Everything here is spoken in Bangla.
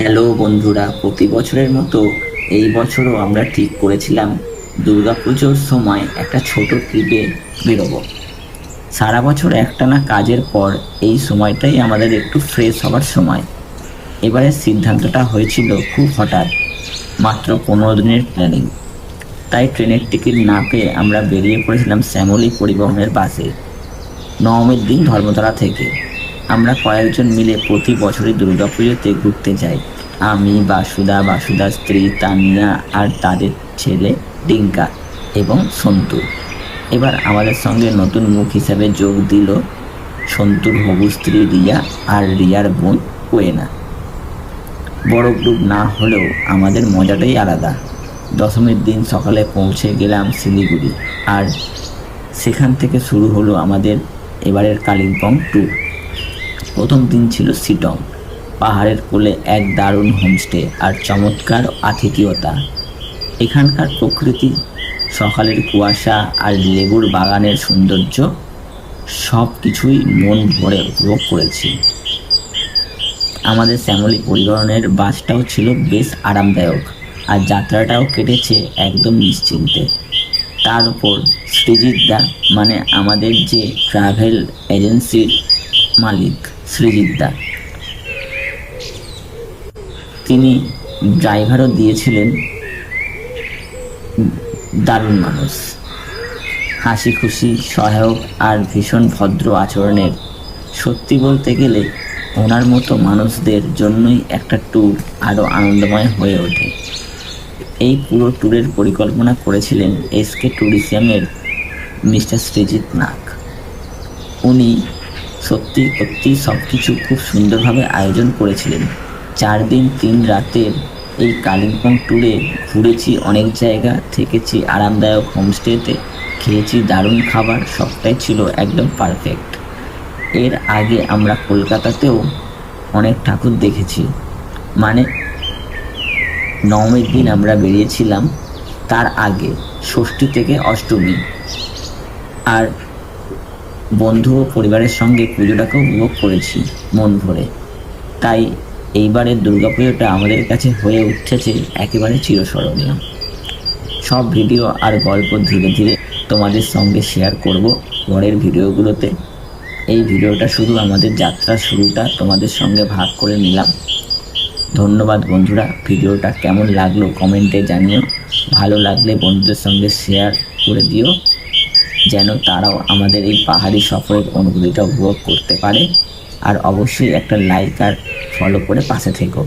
হ্যালো বন্ধুরা, প্রতি বছরের মতো এই বছরও আমরা ঠিক করেছিলাম দুর্গাপুজোর সময় একটা ছোট ট্রিপে বেরোবো। সারা বছর একটানা কাজের পর এই সময়টাই আমাদের একটু ফ্রেশ হওয়ার সময়। এবারে সিদ্ধান্তটা হয়েছিল খুব হঠাৎ, মাত্র পনেরো দিনের প্ল্যানিং তাই ট্রেনের টিকিট না পেয়ে আমরা বেরিয়ে পড়েছিলাম শ্যামলী পরিবহনের বাসে। নবমীর দিন ধর্মতলা থেকে। আমরা কয়েকজন মিলে প্রতি বছরই দুর্গাপুজোতে ঘুরতে যাই। আমি, বাসুদা, বাসুদার স্ত্রী, তানিয়া আর তাদের ছেলে ডিঙ্কা এবং সন্তু। এবার আমাদের সঙ্গে নতুন মুখ হিসাবে যোগ দিল সন্তুর হবু স্ত্রী রিয়া আর রিয়ার বোন কোয়েনা। বড় গ্রুপ না হলেও আমাদের মজাটাই আলাদা। দশমীর দিন সকালে পৌঁছে গেলাম শিলিগুড়ি। আর সেখান থেকে শুরু হলো আমাদের এবারের কালিম্পং ট্যুর প্রথম দিন ছিল সিটং। পাহাড়ের কোলে এক দারুণ হোমস্টে আর চমৎকার আতিথেয়তা। এখানকার প্রকৃতি, সকালের কুয়াশা আর লেবুর বাগানের সৌন্দর্য সব কিছুই মন ভরে উপভোগ করেছি। আমাদের শ্যামলী পরিবহনের বাসটাও ছিল বেশ আরামদায়ক আর যাত্রাটাও কেটেছে একদম নিশ্চিন্তে। তার উপর সৃজিত দা মানে আমাদের যে ট্রাভেল এজেন্সির মালিক। দা তিনি ড্রাইভারও দিয়েছিলেন, দারুণ মানুষ। হাসি খুশি, সহায়ক আর ভীষণ ভদ্র আচরণের। সত্যি বলতে গেলে ওনার মতো মানুষদের জন্যই একটা ট্যুর আরও আনন্দময় হয়ে ওঠে। এই পুরো ট্যুরের পরিকল্পনা করেছিলেন এসকে ট্যুরিজমের মিস্টার সৃজিত নাগ। উনি সত্যি সত্যি সব কিছু খুব সুন্দরভাবে আয়োজন করেছিলেন। চার দিন, তিন রাতের এই কালিম্পং ট্যুরে ঘুরেছি অনেক জায়গা, থেকেছি আরামদায়ক হোমস্টেতে খেয়েছি দারুণ খাবার, সবটাই ছিল একদম পারফেক্ট এর আগে আমরা কলকাতাতেও অনেক ঠাকুর দেখেছি। মানে নবমীর দিন আমরা বেরিয়েছিলাম, তার আগে ষষ্ঠী থেকে অষ্টমী। আর বন্ধু ও পরিবারের সঙ্গে পুজোটাকে উপভোগ করেছি মন ভরে। তাই এইবারের দুর্গাপুজোটা আমাদের কাছে হয়ে উঠেছে একেবারে চিরস্মরণীয়। সব ভিডিও আর গল্প ধীরে ধীরে তোমাদের সঙ্গে শেয়ার করব পরের ভিডিওগুলোতে। এই ভিডিওটা শুধু আমাদের যাত্রার শুরুটা তোমাদের সঙ্গে ভাগ করে নিলাম। ধন্যবাদ বন্ধুরা, ভিডিওটা কেমন লাগল কমেন্টে জানিও। ভালো লাগলে বন্ধুদের সঙ্গে শেয়ার করে দিও। যেন তারাও আমাদের এই পাহাড়ি সফরের অনুভূতিটা উপভোগ করতে পারে। আর অবশ্যই একটা লাইক আর ফলো করে পাশে থেকো।